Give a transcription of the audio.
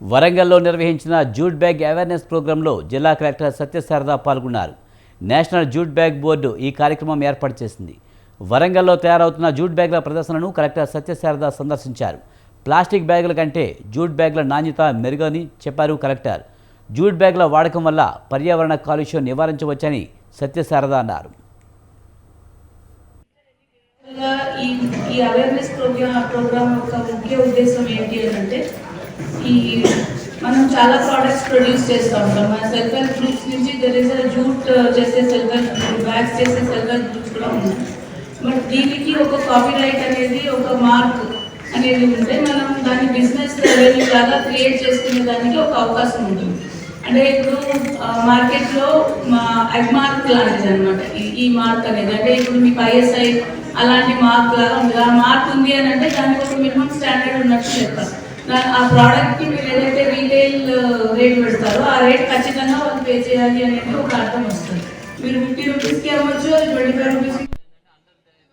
వరంగల్లో నిర్వహించిన jute bag awareness ప్రోగ్రాంలో జిల్లా కలెక్టర్ సత్యశారద పాల్గొన్నారు. నేషనల్ జూట్ బ్యాగ్ బోర్డు ఈ కార్యక్రమం ఏర్పాటు చేసింది. వరంగల్లో తయారవుతున్న జూట్ బ్యాగుల ప్రదర్శనను కలెక్టర్ సత్యశారద సందర్శించారు. ప్లాస్టిక్ బ్యాగుల కంటే జూట్ బ్యాగుల నాణ్యత మెరుగని చెప్పారు కలెక్టర్. జూట్ బ్యాగుల వాడకం వల్ల పర్యావరణ కాలుష్యం నివారించవచ్చని సత్యశారద అన్నారు. ఈ అవేర్నెస్ ప్రోగ్రామ్ ప్రోగ్రామ్ యొక్క ముఖ్య ఉద్దేశం ఏంటి అని అంటే ఈ మనం చాలా ప్రోడక్ట్స్ ప్రొడ్యూస్ చేస్తూ ఉంటాం. మన సెల్ఫ్ హెల్ప్ గ్రూప్స్ నుంచి దర్ ఇస్ జూట్ చేసే సెల్ఫ్ హెల్ప్ బ్యాగ్స్ చేసే సెల్ఫ్ హెల్ప్ గ్రూప్స్ కూడా ఉన్నాయి. బట్ దీనికి ఒక కాపీ రైట్ అనేది ఒక మార్క్ అనేది ఉంటే మనం దాన్ని బిజినెస్ రెవెన్యూ లాగా క్రియేట్ చేసుకునే దానికి ఒక అవకాశం ఉంటుంది. అంటే ఇప్పుడు మార్కెట్లో మా అగ్ మార్క్ లాంటిది అనమాట ఈ మార్క్ అనేది. అంటే ఇప్పుడు మీకు ఐఎస్ఐ అలాంటి మార్క్ లాగా ఉంటుంది ఆ మార్క్ ఉంది అని అంటే దానికి ఒక మినిమం స్టాండర్డ్ ఉన్నట్టు చెప్పాలి. ఆ ప్రోడక్ట్కి మీరు ఏదైతే రీటైల్ రేట్ పెడతారో ఆ రేట్ ఖచ్చితంగా వాళ్ళు పే చేయాలి అనేది ఒక అర్థం వస్తుంది. మీరు ఫిఫ్టీ రూపీస్కి అవ్వచ్చు అది ట్వంటీ ఫైవ్ రూపీస్కి